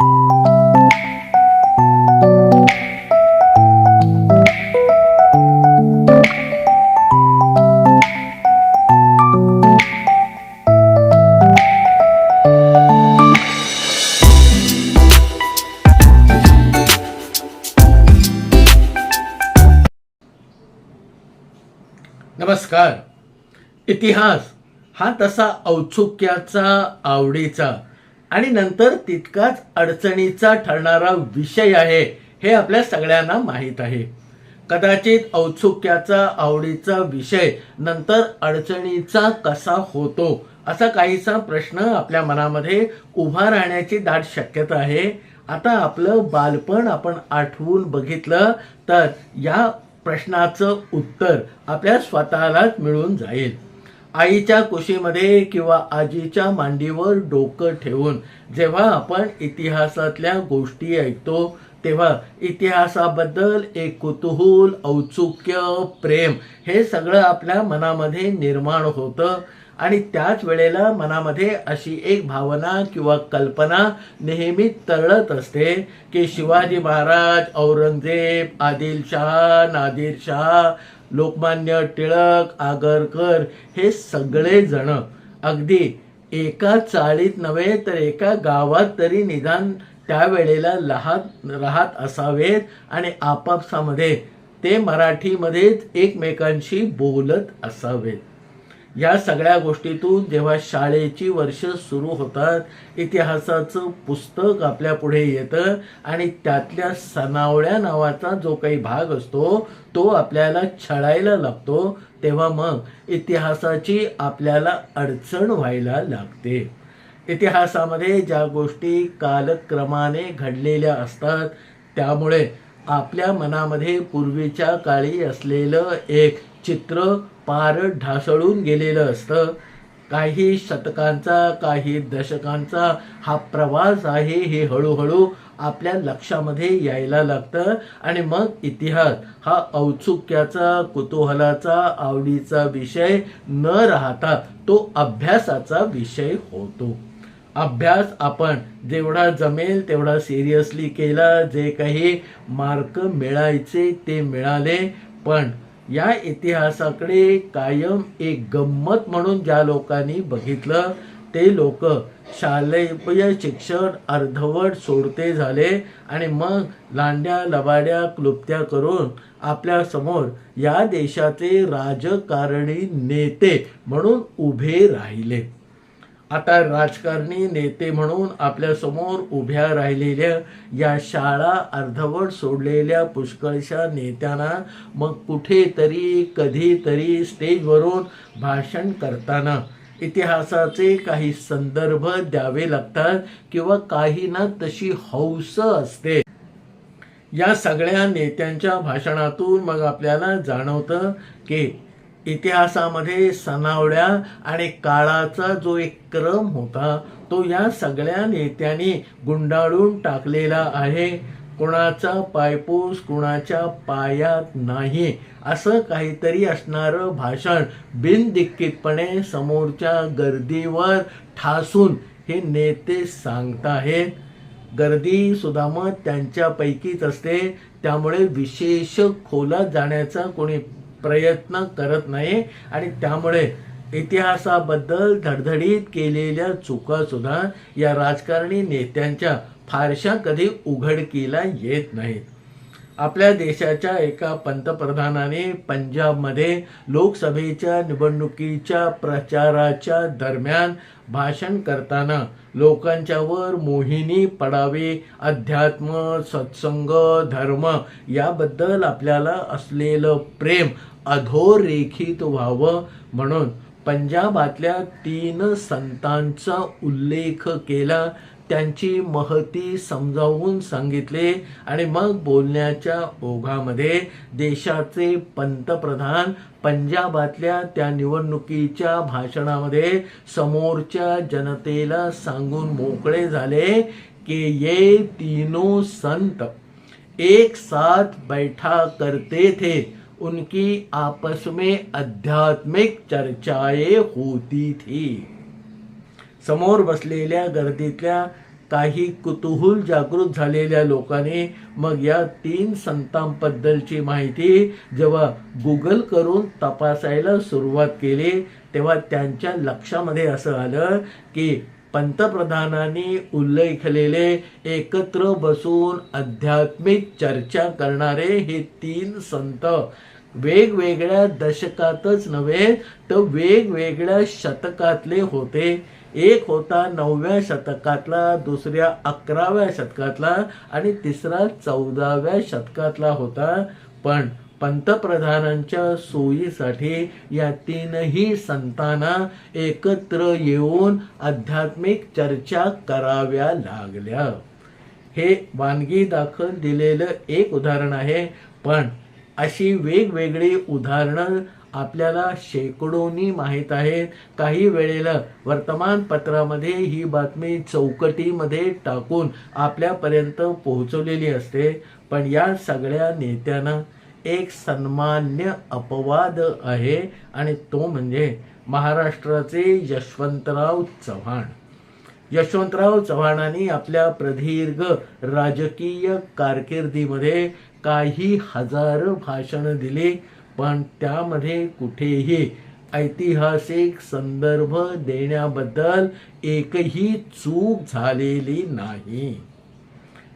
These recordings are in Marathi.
नमस्कार. इतिहास हा तसा औत्सुक्याचा आवडीचा आणि नंतर तितकाच अडचणीचा ठरणारा विषय आहे हे आपल्या सगळ्यांना माहीत आहे. कदाचित औत्सुक्याचा आवडीचा विषय नंतर अडचणीचा कसा होतो असा काहीसा प्रश्न आपल्या मनामध्ये उभा राहण्याची दाट शक्यता आहे. आता आपलं बालपण आपण आठवून बघितलं तर या प्रश्नाचं उत्तर आपल्या स्वतःलाच मिळून जाईल. आईच्या कुशीमध्ये किंवा आजीच्या मांडीवर डोकं ठेवून जेव्हा आपण इतिहासातल्या गोष्टी ऐकतो तेव्हा इतिहासाबद्दल एक कुतूहल औत्सुक्य प्रेम हे सगळं आपल्या मनामध्ये निर्माण होतं. आणि त्याच वेळेला मनामध्ये अशी एक भावना किंवा कल्पना नेहमी तरळत असते की शिवाजी महाराज औरंगजेब आदिलशहा नादिरशहा लोकमान्य टिळक आगरकर हे सगळेजण अगदी एका चाळीत नव्हे तर एका गावात तरी निदान त्यावेळेला लहान राहत असावेत आणि आपापसामध्ये ते मराठीमध्येच एकमेकांशी बोलत असावेत. या सगळ्या गोष्टीतून जेव्हा शाळेची वर्ष सुरू होतात इतिहासाचं पुस्तक आपल्या पुढे येतं आणि त्यातल्या सनावळ्या नावाचा जो काही भाग असतो तो आपल्याला छळायला लागतो तेव्हा मग इतिहासाची आपल्याला अडचण व्हायला लागते. इतिहासामध्ये ज्या गोष्टी कालक्रमाने घडलेल्या असतात त्यामुळे आपल्या मनामध्ये पूर्वीच्या काळी असलेलं एक चित्र पार ढासळून गेलेलं असतं. काही शतकांचा काही दशकांचा हा प्रवास आहे हे हळूहळू आपल्या लक्षामध्ये यायला लागतं. आणि मग इतिहास हा औत्सुक्याचा कुतूहलाचा आवडीचा विषय न राहता तो अभ्यासाचा विषय होतो. अभ्यास आपण जेवढा जमेल तेवढा सिरियसली केला. जे काही मार्क मिळायचे ते मिळाले. पण या इतिहासाकडे कायम एक गंमत म्हणून ज्या लोकांनी बघितलं ते लोक शालेय शिक्षण अर्धवट सोडते झाले आणि मग लांड्या लबाड्या क्लुप्त्या करून आपल्यासमोर या देशाचे राजकारणी नेते म्हणून उभे राहिले. आता राजकारणी नेते म्हणून आपल्यासमोर उभ्या राहिलेल्या या शाळा अर्धवट सोडलेल्या पुष्कळशा नेत्यांना मग कुठेतरी कधीतरी स्टेजवरून भाषण करताना इतिहासाचे काही संदर्भ द्यावे लागतात किंवा काही ना तशी हौस असते. या सगळ्या नेत्यांच्या भाषणातून मग आपल्याला जाणवतं की इतिहासामध्ये सनावड्या आणि काळाचा जो एक क्रम होता तो या सगळ्या नेत्यांनी गुंडाळून टाकलेला आहे. कुणाचा पायपूस कुणाच्या पायात नाही असं काहीतरी असणारं भाषण बिनदिक्कीतपणे समोरच्या गर्दीवर ठासून हे नेते सांगताहेत. गर्दी सुद्धा मग त्यांच्यापैकीच असते त्यामुळे विशेष खोलात जाण्याचा कोणी प्रयत्न करत नाही आणि त्यामुळे इतिहासाबद्दल धडधडीत केलेल्या चुकासुद्धा या राजकारणी नेत्यांच्या फारशा कधी उघडकीला येत नाहीत. आपल्या देशाच्या एका पंतप्रधानाने पंजाबमध्ये लोकसभेच्या निवडणुकीच्या प्रचाराच्या दरम्यान भाषण करताना लोकांच्यावर मोहिनी पडावे अध्यात्म सत्संग धर्म याबद्दल आपल्याला असलेलं प्रेम अधोरेखित व्हावं म्हणून पंजाबातल्या तीन संतांचा उल्लेख केला. त्यांची महती समजावून सांगितले आणि मग बोलण्याच्या ओघामध्ये देशाचे पंतप्रधान पंजाबातल्या त्या निवडणुकीच्या भाषणामध्ये समोरच्या जनतेला सांगून मोकळे झाले की ये तीनों संत एक साथ बैठा करते थे. उनकी आपस में आध्यात्मिक चर्चाएं होती थी। समोर बसलेल्या गर्दीतल्या काही कुतूहल जागृत झालेल्या लोकांनी मग या तीन संतांबद्दलची माहिती जेव्हा गुगल करून तपासायला सुरुवात केली तेव्हा त्यांच्या लक्षामध्ये असं आलं की पंतप्रधानांनी उल्लेखलेले एकत्र बसून आध्यात्मिक चर्चा करणारे हे तीन संत वेगवेगळ्या दशकातच नव्हे तर वेगवेगळ्या शतकातले होते. एक होता नवव्या शतकातला दुसऱ्या अकराव्या शतकातला आणि तिसरा चौदाव्या शतकातला होता. पण पंतप्रधानांच्या सोयीसाठी या तीनही संतांना एकत्र येऊन आध्यात्मिक चर्चा कराव्या लागल्या. हे वानगी दाखल दिलेलं एक उदाहरण आहे. पण अशी वेगवेगळी उदाहरणं आपल्याला शेकडोनी माहीत आहेत. काही वेळेला वर्तमानपत्रामध्ये ही बातमी चौकटीमध्ये टाकून आपल्यापर्यंत पोहोचवलेली असते. पण या सगळ्या नेत्यांना एक सन्मान्य अपवाद आहे आणि तो म्हणजे महाराष्ट्राचे यशवंतराव चव्हाण. यशवंतराव चव्हाणांनी आपल्या प्रदीर्घ राजकीय कारकिर्दीमध्ये काही हजार भाषणं दिली. पण त्यामध्ये कुठेही ऐतिहासिक संदर्भ देण्याबद्दल एकही चूक झालेली नाही.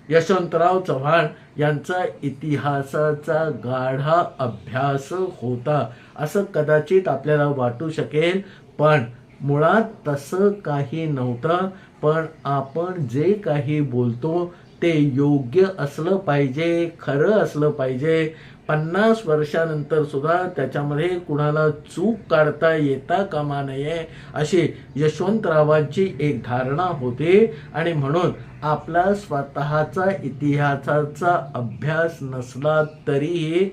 यशवंतराव चव्हाण यांचा इतिहासाचा गाढा अभ्यास होता असं कदाचित आपल्याला वाटू शकेल पण मुळात तसं काही नव्हतं. पण आपण जे काही बोलतो ते योग्य असलं पाहिजे खरं असलं पाहिजे. पन्नास वर्षानंतर सुद्धा त्याच्यामध्ये कुणाला चूक काढता येता कामा नये अशी यशवंतरावांची एक धारणा होती. आणि म्हणून आपला स्वतःचा इतिहासाचा अभ्यास नसला तरीही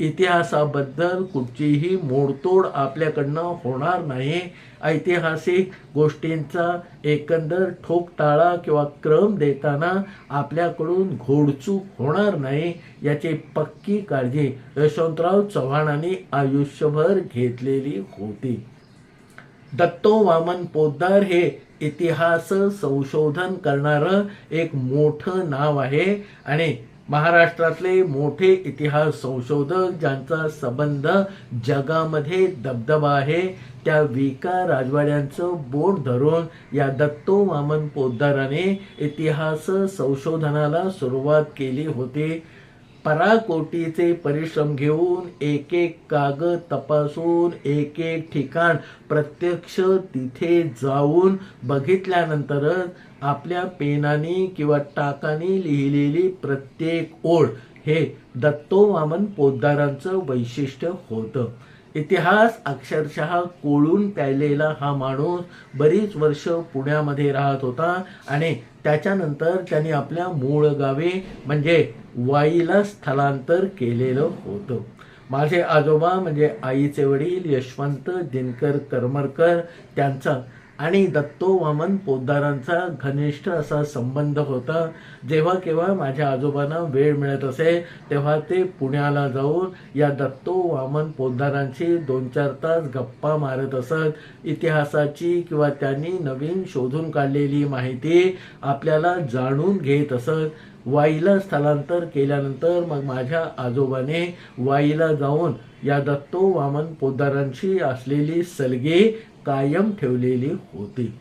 इतिहासाबद्दल कुठचीही मोडतोड आपल्याकडनं होणार नाही. ऐतिहासिक गोष्टींचा एकंदर ठोकताळा किंवा क्रम देताना आपल्याकडून घोडचूक होणार नाही याची पक्की काळजी यशवंतराव चव्हाणांनी आयुष्यभर घेतलेली होती. दत्तो वामन पोद्दार हे इतिहास संशोधन करणारं एक मोठं नाव आहे आणि महाराष्ट्रातले मोठे इतिहास संशोधक ज्यांचा संबंध जगामध्ये दबदबा आहे त्या विका राजवाड्यांचं बोट धरून या दत्तो वामन पोद्दाराने इतिहास संशोधनाला सुरुवात केली होती. पराकोटीचे परिश्रम घेऊन एक एक कागद तपासून एक एक ठिकाण प्रत्यक्ष तिथे जाऊन बघितल्यानंतरच आपल्या पेनाने किंवा टाकाने लिहिलेली प्रत्येक ओळ हे दत्तो वामन पोद्दारांचं वैशिष्ट्य होतं. इतिहास अक्षरशः कोळून प्यायलेला हा माणूस बरीच वर्ष पुण्यामध्ये राहत होता आणि त्याच्यानंतर त्यांनी आपल्या मूळ गावी म्हणजे वाईला स्थलांतर केलेलं होतं. माझे आजोबा म्हणजे आईचे वडील यशवंत दिनकर करमरकर त्यांचा आणि दत्तो वामन पोद्दारांचा घनिष्ठ असा संबंध होता. जेव्हा केव्हा माझ्या आजोबांना वेळ मिळत असे तेव्हा ते पुण्याला जाऊन या दत्तो वामन पोद्दारांशी दोन चार तास गप्पा मारत असत. इतिहासाची किंवा त्यांनी नवीन शोधून काढलेली माहिती आपल्याला जाणून घेत असत. वाईला स्थलांतर केल्यानंतर मग माझ्या आजोबाने वाईला जाऊन या दत्तो वामन पोद्दारांशी असलेली सलगी कायम ठेवलेली होती.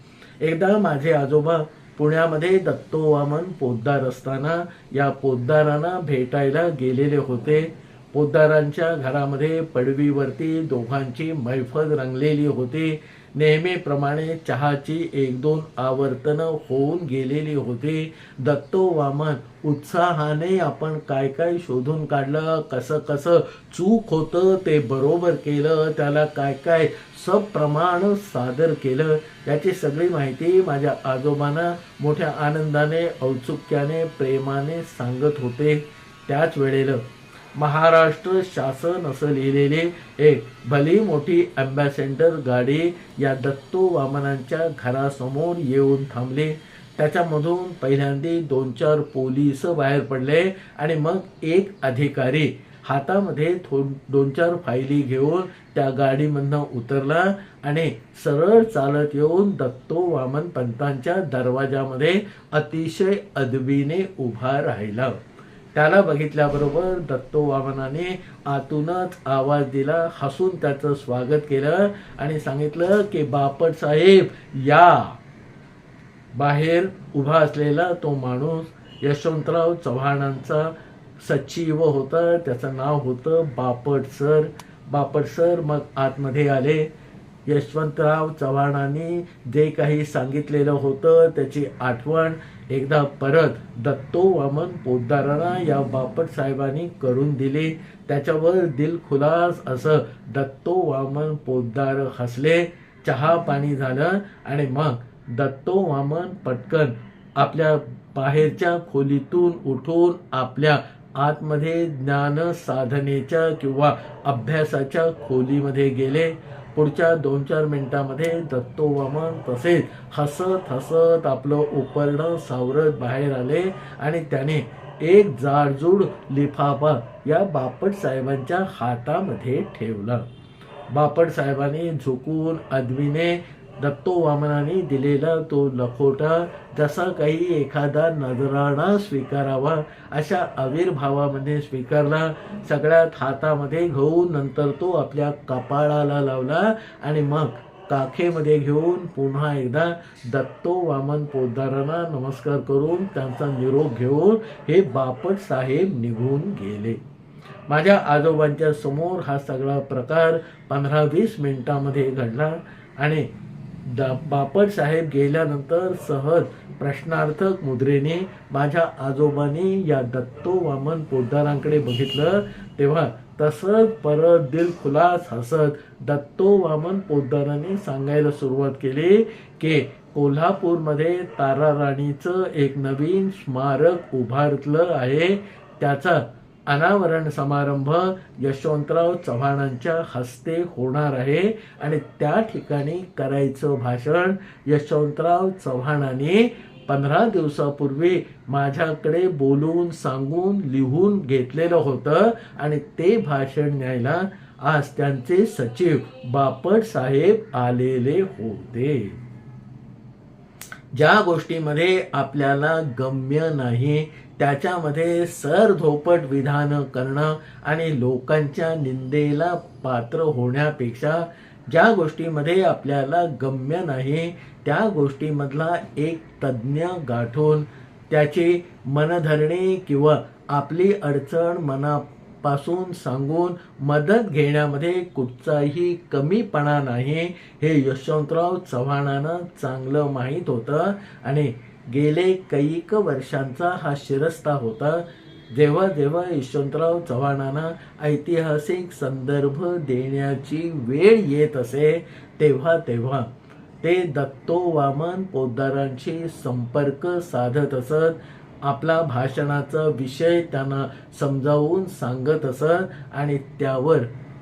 एकदा माझे आजोबा पुण्यामध्ये दत्तोवामन पोद्दार असताना या पोद्दारांना भेटायला गेलेले होते. पोद्दारांच्या घरामध्ये पडवीवरती दोघांची मैफल रंगलेली होती. नेहमीप्रमाणे चहाची एक दोन आवर्तनं होऊन गेलेली होती. दत्तो वामन उत्साहाने आपण काय काय शोधून काढलं कसं कसं चूक होतं ते बरोबर केलं त्याला काय काय सप्रमाण सादर केलं याची सगळी माहिती माझ्या आजोबांना मोठ्या आनंदाने औत्सुक्याने प्रेमाने सांगत होते. त्याच वेळेला महाराष्ट्र शासन असं लिहिलेली एक भली मोठी अँबॅसेडर गाडी या दत्तो वामनांच्या घरासमोर येऊन थांबली. त्याच्यामधून पहिल्यांदा दोन चार पोलीस बाहेर पडले आणि मग एक अधिकारी हातामध्ये थो दोन चार फायली घेऊन त्या गाडीमधनं उतरला आणि सरळ चालत येऊन दत्तो वामन पंतांच्या दरवाजामध्ये अतिशय अदबीने उभा राहिला. त्याला बघितल्याबरोबर दत्तोवामनाने आतूनच आवाज दिला हसून त्याचं स्वागत केलं आणि सांगितलं की बापट साहेब या. बाहेर उभा असलेला तो माणूस यशवंतराव चव्हाणांचा सचिव होता. त्याचं नाव होतं बापट सर. बापट सर मग आतमध्ये आले. यशवंतराव चव्हाणांनी जे काही सांगितलेलं होतं त्याची आठवण एकदा परत दत्तो वामन पोद्दारांना या बापट साहेबांनी करून दिली. त्याच्यावर दिलखुलास असं दत्तो वामन पोद्दार हसले. चहा पाणी झालं आणि मग दत्तो वामन पटकन आपल्या बाहेरच्या खोलीतून उठून आपल्या आतमध्ये ज्ञान साधनेच्या किंवा अभ्यासाच्या खोलीमध्ये गेले. पुढच्या दोन चार मिनिटामध्ये दत्तोवामन तसेच हसत हसत आपलं उपरणं सावरत बाहेर आले आणि त्याने एक जाडजूड लिफाफा या बापट साहेबांच्या हातामध्ये ठेवला. बापट साहेबांनी झुकून अदवीने दत्तो वामनाने दिलेला तो लखोटा जसा काही एखादा नजराणा स्वीकारावा अशा आविर्भावामध्ये स्वीकारला. सगळ्यात हातामध्ये घेऊन नंतर तो आपल्या कपाळाला लावला आणि मग काखेमध्ये घेऊन पुन्हा एकदा दत्तो वामन पोद्दारांना नमस्कार करून त्यांचा निरोप घेऊन हे बापट साहेब निघून गेले. माझ्या आजोबांच्या समोर हा सगळा प्रकार पंधरा वीस मिनिटामध्ये घडला आणि दा बापट साहेब गेल्यानंतर सहज प्रश्नार्थक मुद्रेने माझ्या आजोबांनी या दत्तो वामन पोद्दारांकडे बघितलं. तेव्हा तसंच परत दिलखुलास हसत दत्तो वामन पोद्दारांनी सांगायला सुरुवात केली की कोल्हापूरमध्ये तारा राणीचं एक नवीन स्मारक उभारलं आहे. त्याचा अनावरण समारंभ यशवंतराव चव्हाणांच्या हस्ते होणार आहे आणि त्या ठिकाणी करायचं भाषण यशवंतराव चव्हाणांनी पंधरा दिवसापूर्वी माझ्याकडे बोलून सांगून लिहून घेतलेलं होतं आणि ते भाषण न्यायला आज त्यांचे सचिव बापट साहेब आलेले होते. ज्या गोष्टीमध्ये आपल्याला गम्य नाही त्याच्यामध्ये सर धोपट विधानं करणं आणि लोकांच्या निंदेला पात्र होण्यापेक्षा ज्या गोष्टीमध्ये आपल्याला गम्य नाही त्या गोष्टीमधला एक तज्ज्ञ गाठून त्याची मनधरणी किंवा आपली अडचण मनापासून सांगून मदत घेण्यामध्ये कुठचाही कमीपणा नाही हे यशवंतराव चव्हाणांना चांगलं माहीत होतं. आणि गेले कैक वर्षांचा हा शिरस्ता होता. जेव्हा जेव्हा यशवंतराव चव्हाणांना ऐतिहासिक संदर्भ देण्याची वेळ येत असे तेव्हा तेव्हा ते दत्तो वामन पोद्दारांशी संपर्क साधत असत. आपला भाषणाचा विषय त्यांना समजावून सांगत असत आणि त्यावर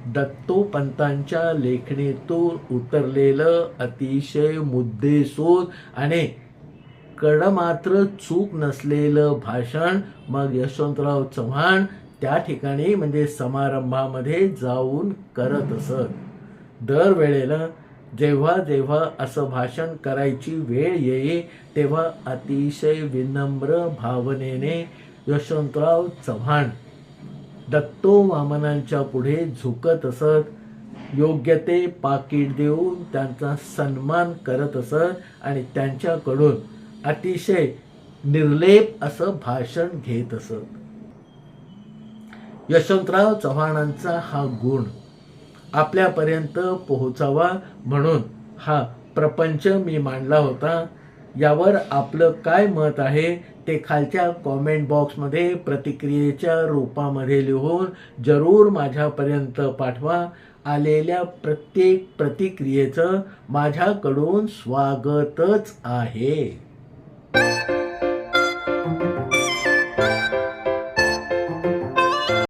दत्तोपंतांच्या लेखणीतून उतरलेलं अतिशय मुद्देसूद आणि कडमात्र चूक नसलेलं भाषण मग यशवंतराव चव्हाण त्या ठिकाणी म्हणजे समारंभामध्ये जाऊन करत असत. दरवेळेला जेव्हा जेव्हा असं भाषण करायची वेळ येई तेव्हा अतिशय विनम्र भावनेने यशवंतराव चव्हाण दत्तो वामनांच्या पुढे झुकत असत. योग्य ते पाकिट देऊन त्यांचा सन्मान करत असत आणि त्यांच्याकडून अतिशय निर्लेप असं भाषण घेत असत. यशवंतराव चव्हाणांचा हा गुण आपल्यापर्यंत पोहोचावा म्हणून हा प्रपंच मी मांडला होता. यावर आपलं काय मत आहे ते खालच्या कॉमेंट बॉक्समध्ये प्रतिक्रियेच्या रूपामध्ये लिहून जरूर माझ्यापर्यंत पाठवा. आलेल्या प्रत्येक प्रतिक्रियेचं माझ्याकडून स्वागतच आहे. Bye.